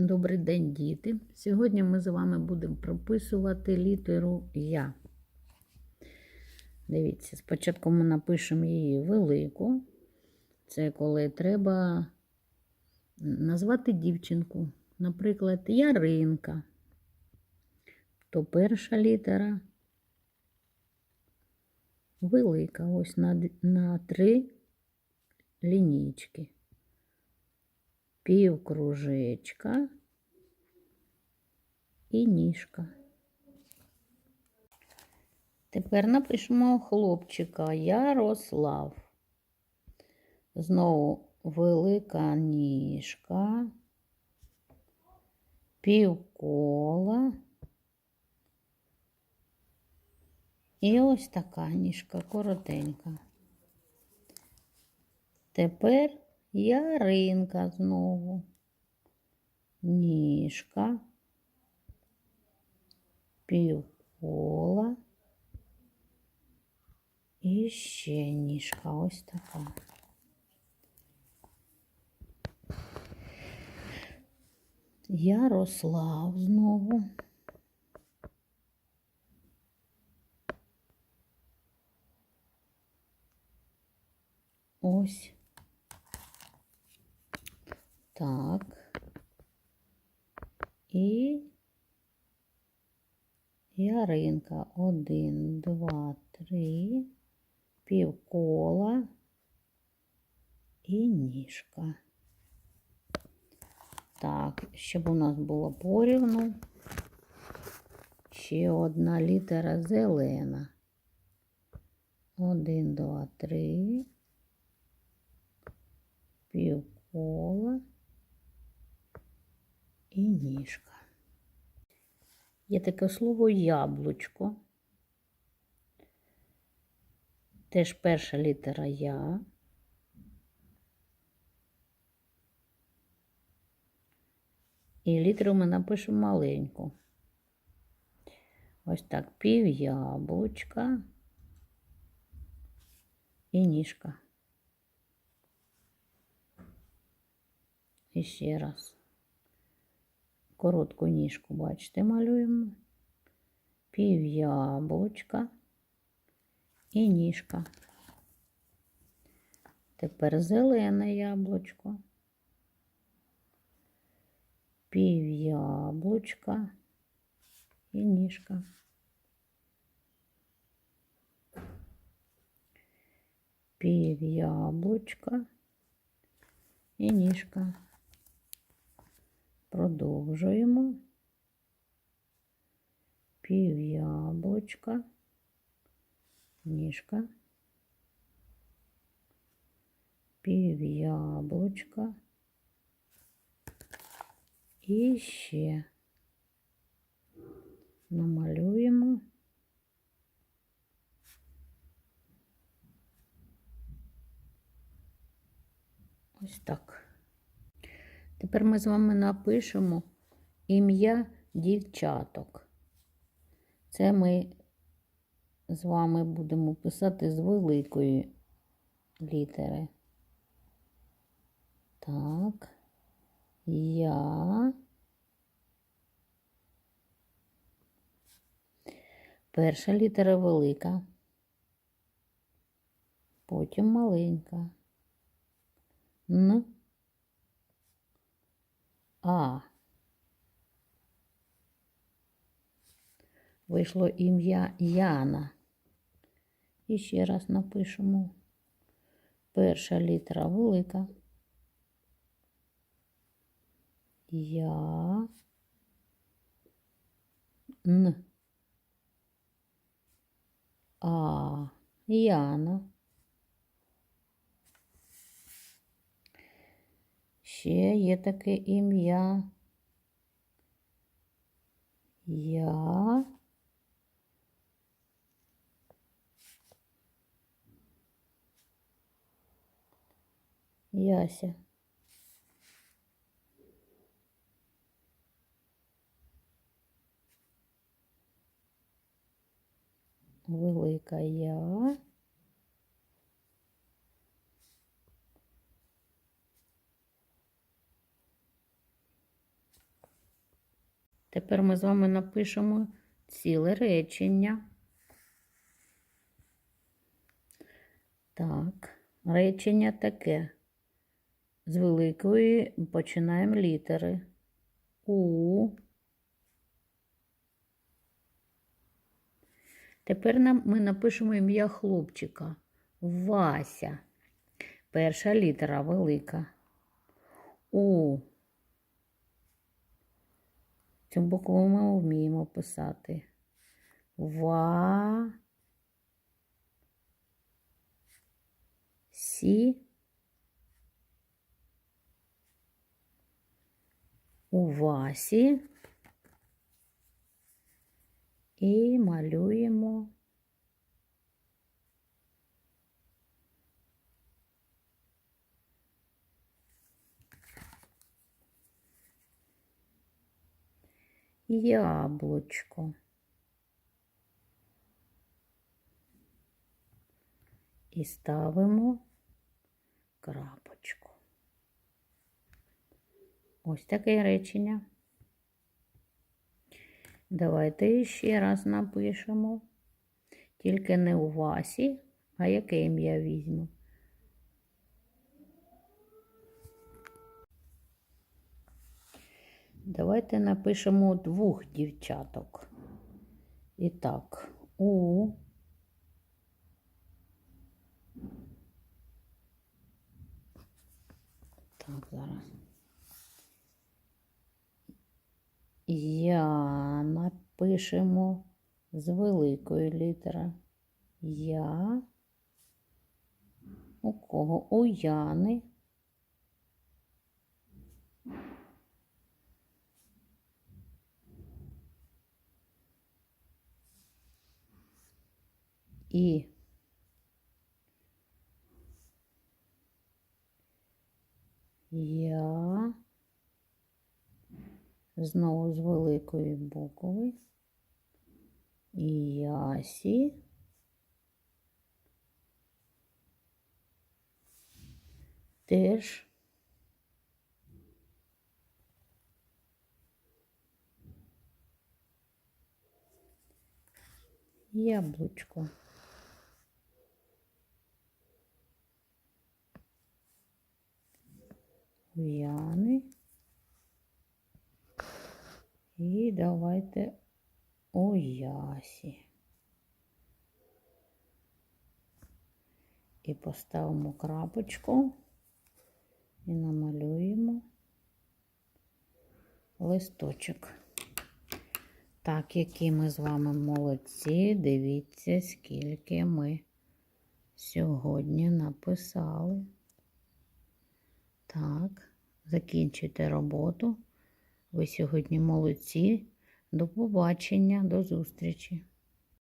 Добрий день, діти! Сьогодні ми з вами будемо прописувати літеру Я. Дивіться, спочатку ми напишемо її велику. Це коли треба назвати дівчинку. Наприклад, Яринка. То перша літера велика. Ось на, на три лінійки півкружечка і ніжка. Тепер напишемо хлопчика Ярослав. Знову велика ніжка, півкола. І ось така ніжка коротенька. Тепер Яринка знову. Ніжка. Півкола. І ще ніжка ось така. Ярослав знову. Ось. Так. І яринка. Один, два, три, півкола і ніжка. Так, щоб у нас було порівну. Ще одна літера зелена. Один, два, три. Півкола ніжка. Є таке слово яблучко. Теж перша літера Я. І літеру ми напишемо маленьку. Ось так пів яблучка і ніжка. І ще раз. Коротку ніжку, бачите, малюємо. Пів яблучка і ніжка. Тепер зелене яблучко. Пів яблучка і ніжка. Пів яблучка і ніжка. Продовжуємо. Пів яблучка, ніжка, пів яблучка і ще намалюємо. Ось так. Тепер ми з вами напишемо ім'я дівчаток. Це ми з вами будемо писати з великої літери. Так, я. Перша літера велика, потім маленька. Н. А. Вийшло ім'я Яна. І ще раз напишемо. Перша літера велика. Я. Н. А. Яна. Ще є таке ім'я. Я. Яся. Велика я. Тепер ми з вами напишемо ціле речення. Так, речення таке. З великої починаємо літери. У. Тепер нам, ми напишемо ім'я хлопчика. Вася. Перша літера велика. У. Цю букву ми вміємо писати. Ва. Сі. У Васі. І малюємо яблучко. І ставимо крапочку. Ось таке речення. Давайте ще раз напишемо. Тільки не у Васі, а яке ім'я візьму. Давайте напишемо двох дівчаток. І так, у Так, зараз. Я напишемо з великої літери. Я. У кого? У Яни. І я знову з великої букви. І ясі. Теж яблучко. У І давайте у Ясі. І поставимо крапочку і намалюємо листочок. Так, які ми з вами молодці, дивіться, скільки ми сьогодні написали. Так, закінчуйте роботу. Ви сьогодні молодці. До побачення, до зустрічі!